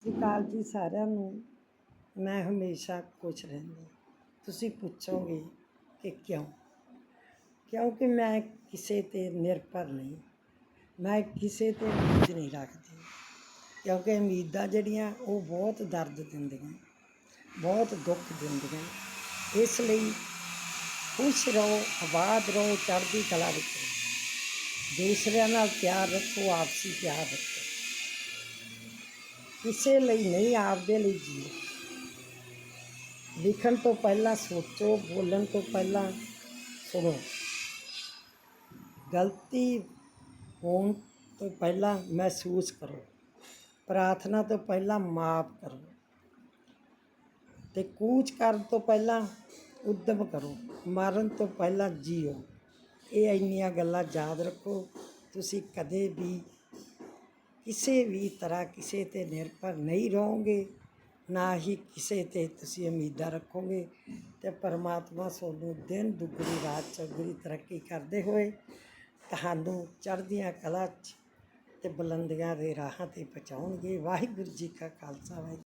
ਸਤਿ ਸ਼੍ਰੀ ਅਕਾਲ ਜੀ ਸਾਰਿਆਂ ਨੂੰ। ਮੈਂ ਹਮੇਸ਼ਾ ਖੁਸ਼ ਰਹਿੰਦੀ ਤੁਸੀਂ ਪੁੱਛੋਗੇ ਕਿ ਕਿਉਂ? ਕਿਉਂਕਿ ਮੈਂ ਕਿਸੇ ਤੇ ਨਿਰਭਰ ਨਹੀਂ। ਮੈਂ ਕਿਸੇ ਤੇ ਉਮੀਦ ਨਹੀਂ ਰੱਖਦੀ। ਕਿਉਂਕਿ ਉਮੀਦਾਂ ਜਿਹੜੀਆਂ, ਉਹ ਬਹੁਤ ਦਰਦ ਦਿੰਦੀਆਂ, ਬਹੁਤ ਦੁੱਖ ਦਿੰਦੀਆਂ। ਇਸ ਲਈ ਖੁਸ਼ ਰਹੋ, ਆਬਾਦ ਰਹੋ, ਚੜ੍ਹਦੀ ਕਲਾ ਵਿੱਚ ਦੂਸਰਿਆਂ ਨਾਲ ਪਿਆਰ ਰੱਖੋ, ਆਪਸੀ ਪਿਆਰ ਰੱਖੋ। ਕਿਸੇ ਲਈ ਨਹੀਂ, ਆਪਦੇ ਲਈ ਜੀਓ। ਲਿਖਣ ਤੋਂ ਪਹਿਲਾਂ ਸੋਚੋ, ਬੋਲਣ ਤੋਂ ਪਹਿਲਾਂ ਸੁਣੋ। ਗਲਤੀ ਹੋਣ ਤੋਂ ਪਹਿਲਾਂ ਮਹਿਸੂਸ ਕਰੋ। ਪ੍ਰਾਰਥਨਾ ਤੋਂ ਪਹਿਲਾਂ ਮਾਫ ਕਰੋ। ਤੇ ਕੂਚ ਕਰਨ ਤੋਂ ਪਹਿਲਾਂ ਉਦਮ ਕਰੋ। ਮਰਨ ਤੋਂ ਪਹਿਲਾਂ ਜੀਓ। ਇਹ ਇੰਨੀਆਂ ਗੱਲਾਂ ਯਾਦ ਰੱਖੋ। ਤੁਸੀਂ ਕਦੇ ਵੀ ਕਿਸੇ ਵੀ ਤਰ੍ਹਾਂ ਕਿਸੇ ਤੇ ਨਿਰਭਰ ਨਹੀਂ ਰਹੋਗੇ, ਨਾ ਹੀ ਕਿਸੇ ਤੇ ਤੁਸੀਂ ਉਮੀਦਾਂ ਰੱਖੋਗੇ ਅਤੇ ਪਰਮਾਤਮਾ ਤੁਹਾਨੂੰ ਦਿਨ ਦੁੱਗਣੀ, ਰਾਤ ਚੌਗੁਣੀ ਤਰੱਕੀ ਕਰਦੇ ਹੋਏ ਤੁਹਾਨੂੰ ਚੜ੍ਹਦੀਆਂ ਕਲਾ 'ਚ ਅਤੇ ਬੁਲੰਦੀਆਂ ਦੇ ਰਾਹਾਂ ਤੇ ਪਹੁੰਚਾਉਣਗੇ। ਵਾਹਿਗੁਰੂ ਜੀ ਕਾ ਖਾਲਸਾ, ਵਾਹਿਗੁਰੂ